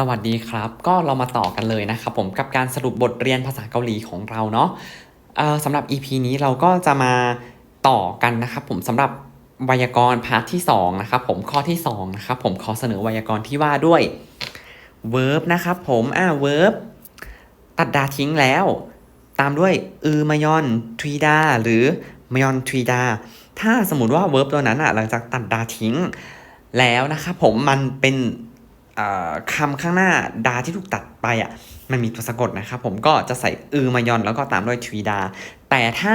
สวัสดีครับ ก็เรามาต่อกันเลยนะครับผมกับการสรุปบทเรียนภาษาเกาหลีของเราเนาะสำหรับ EP นี้เราก็จะมาต่อกันนะครับผมสำหรับไวยากรณ์พาร์ทที่2นะครับผมข้อที่2นะครับผมขอเสนอไวยากรณ์ที่ว่าด้วย verb นะครับผมอ่า verb ตัดดาทิ้งแล้ว ตามด้วยอือมยอนทรีดาหรือมยอนทรีดาถ้าสมมติว่า verb ตัวนั้นอะหลังจากตัดดาทิ้งแล้วนะครับผมมันเป็น คำข้างหน้าดาที่ถูกตัดไปอะมันมีตัวสะกดนะครับผมก็จะใส่อือมายอนแล้วก็ตามด้วยทวีดา แต่ถ้า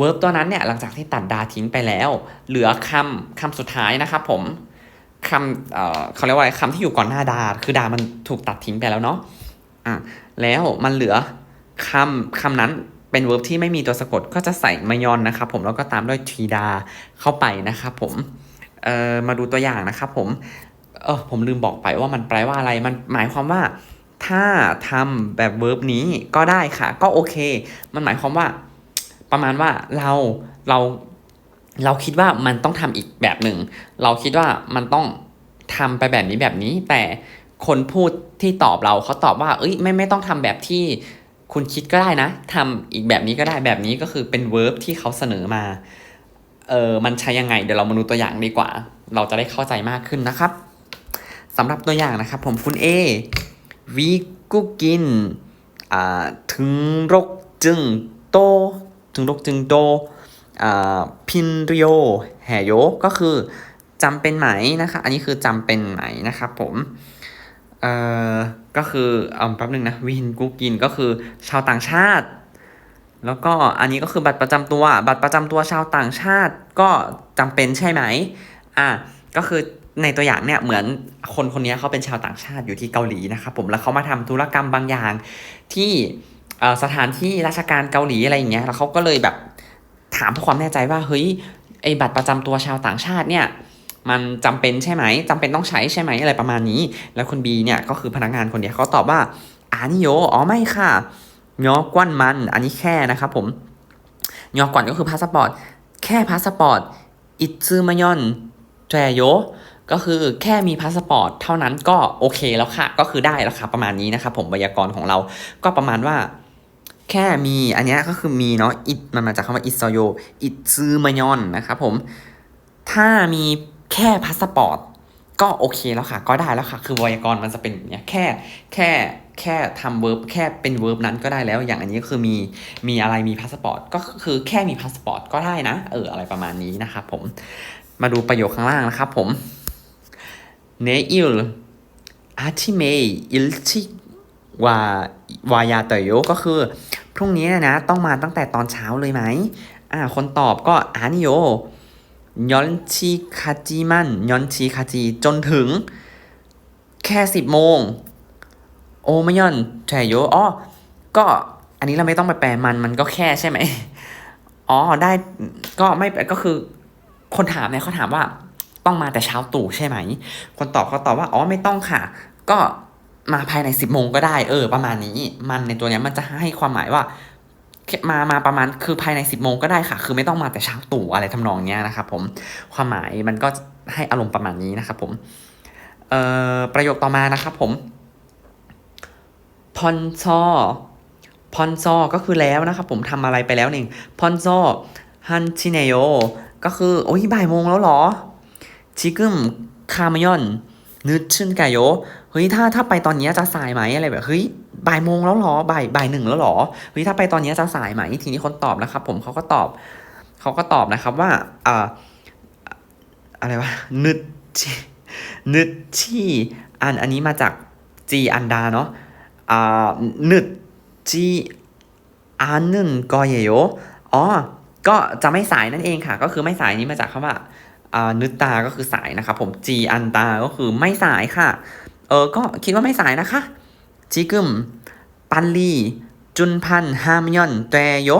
verb ตัวนั้นเนี่ยหลังจากที่ตัดดาทิ้งไปแล้ว เหลือคำคำสุดท้ายนะครับผมคำเอ่อเขาเรียกว่าอะไรคำที่อยู่ก่อนหน้าดา คือดามันถูกตัดทิ้งไปแล้วเนาะอะแล้วมันเหลือคำคำนั้นเป็น verb ที่ไม่มีตัวสะกดก็จะใส่มายอนนะครับผมแล้วก็ตามด้วยทีดาเข้าไปนะครับผมเอ่อมาดูตัวอย่างนะครับผม เออผมลืมบอกไปว่ามันแปลว่าอะไรมันหมายความว่า ถ้าทำแบบเวิร์บนี้ก็ได้ค่ะ ก็โอเค มันหมายความว่า ประมาณว่าเราเราเราคิดว่ามันต้องทำอีกแบบหนึ่ง เราคิดว่ามันต้องทำไปแบบนี้แบบนี้ แต่คนพูดที่ตอบเราเขาตอบว่า เอ้ยไม่ไม่ต้องทำแบบที่คุณคิดก็ได้นะทำอีกแบบนี้ก็ได้แบบนี้ก็คือเป็นเวิร์บที่เขาเสนอมาเออมันใช้ยังไง เดี๋ยวเรามาดูตัวอย่างดีกว่า เราจะได้เข้าใจมากขึ้นนะครับ สำหรับตัวอย่างนะครับผมคุณ A วิกุกินอ่าถึงรกจึงโต ถึงรกจึงโตอ่าพินริโอแหโยก็คือจำเป็นไหมนะคะอันนี้คือจำเป็นไหมนะครับผมเอ่อก็คือเอาแป๊บหนึงนะวินกุกินก็คือชาวต่างชาติ แล้วก็อันนี้ก็คือบัตรประจำตัว บัตรประจำตัวชาวต่างชาติก็จำเป็นใช่ไหมอะก็คือ ในตัวอย่างเนี่ยเหมือนคนคนนี้เขาเป็นชาวต่างชาติอยู่ที่เกาหลีนะครับผมแล้วเขามาทำธุรกรรมบางอย่าง ที่สถานที่ราชการเกาหลีอะไรอย่างเงี้ยแล้วเขาก็เลยแบบถามเพื่อความแน่ใจว่าเฮ้ยไอบัตรประจำตัวชาวต่างชาติเนี่ยมันจำเป็นใช่ไหมจำเป็นต้องใช้ใช่ไหมอะไรประมาณนี้ แล้วคุณบีเนี่ยก็คือพนักงานคนเนี้ยเขาตอบว่าอานิโยอ๋อไม่ค่ะยอกวนมัน อันนี้แค่นะครับผมยอกวนก็คือพาสปอร์ตแค่พาสปอร์ตอิซึมายอนแจโย ก็คือแค่มีพาสปอร์ตเท่านั้นก็โอเคแล้วค่ะ ก็คือได้แล้วค่ะประมาณนี้นะครับผมไวยากรณ์ของเราก็ประมาณว่า แค่มีอันนี้ก็คือมีเนาะอิมันมาจากคำว่าอิซโยอิซึมายอนนะครับผมถ้ามีแค่พาสปอร์ตก็โอเคแล้วค่ะ ก็ได้แล้วค่ะ คือไวยากรณ์มันจะเป็นอย่างเนี้ยแค่แค่แค่ทำเวิร์บแค่เป็นเวิร์บนั้นก็ได้แล้ว อย่างอันนี้ก็คือมีมีอะไรมีพาสปอร์ตก็คือแค่มีพาสปอร์ตก็ได้นะ เอออะไรประมาณนี้นะครับผมมาดูประโยคข้างล่างนะครับผม 내일 아침에 일찍 와 와야 돼요ก็คือ พรุ่งนี้นะต้องมาตั้งแต่ตอนเช้าเลยไหมอ่า คนตอบก็อานิโยยอนชิคาจิมันยอนชิคาจิจนถึง แค่สิบโมง โอมยอนแชโยอ๋อ ก็อันนี้เราไม่ต้องไปแปลมันมันก็แค่ใช่ไหม อ๋อ ได้ก็ไม่ก็คือ คนถามเนี่ยเขาถามว่า ต้องมาแต่เช้าตู่ใช่ไหม คนตอบเขาตอบว่าอ๋อไม่ต้องค่ะ ก็มาภายในสิบโมงก็ได้ เออ ประมาณนี้ มันในตัวเนี้ยมันจะให้ความหมายว่ามามาประมาณคือภายในสิบโมงก็ได้ค่ะ คือไม่ต้องมาแต่เช้าตู่อะไรทำนองเนี้ยนะครับผมความหมายมันก็ให้อารมณ์ประมาณนี้นะครับผมเอ่อประโยคต่อมานะครับผมพอนซอพอนซอก็คือแล้วนะครับผมทำอะไรไปแล้วหนึ่งพอนซอฮันชิเนโยก็คือโอ้ยบ่ายโมงแล้วเหรอ จิกึมคามยอนนึกชื่นกยโยเฮ้ยถ้าถ้าไปตอนนี้จะสายไหมอะไรแบบเฮ้ยบ่ายโมงแล้วหรอบ่ายบ่ายหนึ่งแล้วหรอเฮ้ยถ้าไปตอนนี้จะสายไหมทีนี้คนตอบนะครับ ผมเขาก็ตอบเขาก็ตอบนะครับว่าอ่าอะไรวะนึดนึดชี่อันอันนี้มาจากจีอันดาเนาะอ่านึดจีอันนึนก็เยโยอ๋อก็จะไม่สายนั่นเองค่ะ ก็คือไม่สายนี้มาจากคำว่า นึตาก็คือสายนะครับผมจีอันตาก็คือไม่สายค่ะ เออก็คิดว่าไม่สายนะคะจิกึมปันลีจุนพันฮามยอนแตโย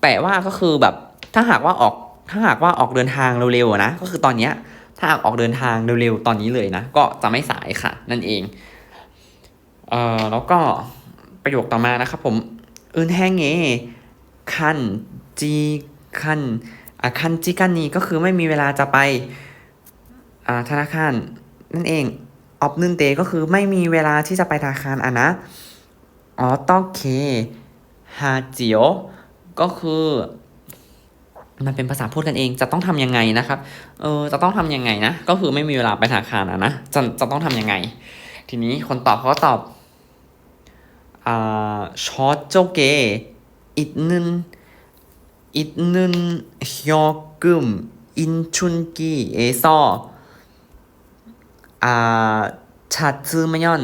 แปลว่าก็คือแบบถ้าหากว่าออกถ้าหากว่าออกเดินทางเร็วๆนะ ก็คือตอนเนี้ยถ้าหากออกเดินทางเร็วๆตอนนี้เลยนะ ก็จะไม่สายค่ะ นั่นเองเอ่อแล้วก็ประโยคต่อมานะครับผมอึนแฮงเงคันจีคัน อาคันจิกันนีก็คือไม่มีเวลาจะไปธนาคารนั่นเองออบนึนเตก็คือไม่มีเวลาที่จะไปธนาคารอะนะอ๋อต้องเคฮาจิโอก็คือมันเป็นภาษาพูดกันเอง จะต้องทํำยังไงนะครับ เออ จะต้องทํำยังไงนะ ก็คือไม่มีเวลาไปธนาคารอะนะ จะ จะต้องทํำยังไง ทีนี้คนตอบเขาตอบ อ่าชอตโจเก อีกนึง อิดนึนฮยอกุมอินชุนกีเอซออ่าชัดซื้อมยอน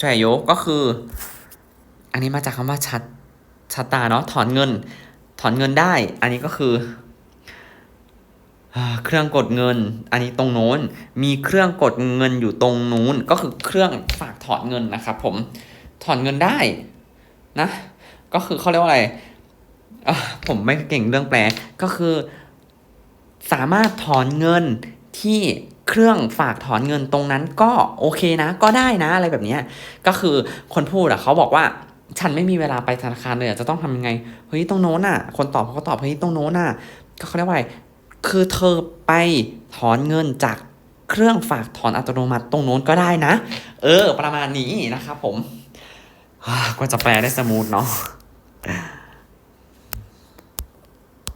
จ่ายโยก็คือ อันนี้มาจากคำว่าชัดชัดตาเนาะถอนเงิน ถอนเงินได้ อันนี้ก็คือเครื่องกดเงิน อันนี้ตรงโน้น มีเครื่องกดเงินอยู่ตรงนู้น ก็คือเครื่องฝากถอนเงินนะครับผม ถอนเงินได้นะ ก็คือเขาเรียกว่าอะไร ผมไม่เก่งเรื่องแปลก็คือ สามารถถอนเงินที่เครื่องฝากถอนเงินตรงนั้นก็โอเคนะ ก็ได้นะอะไรแบบนี้ก็คือคนพูดอะเขาบอกว่าฉันไม่มีเวลาไปธนาคารเลยจะต้องทำยังไงเฮ้ยตรงโน้นอะคนตอบเขาก็ตอบเฮ้ยตรงโน้นอะก็เขาเรียกว่าไรคือเธอไปถอนเงินจากเครื่องฝากถอนอัตโนมัติตรงโน้นก็ได้นะ เออ ประมาณนี้นะครับผมกว่าจะแปลได้สมูทเนาะ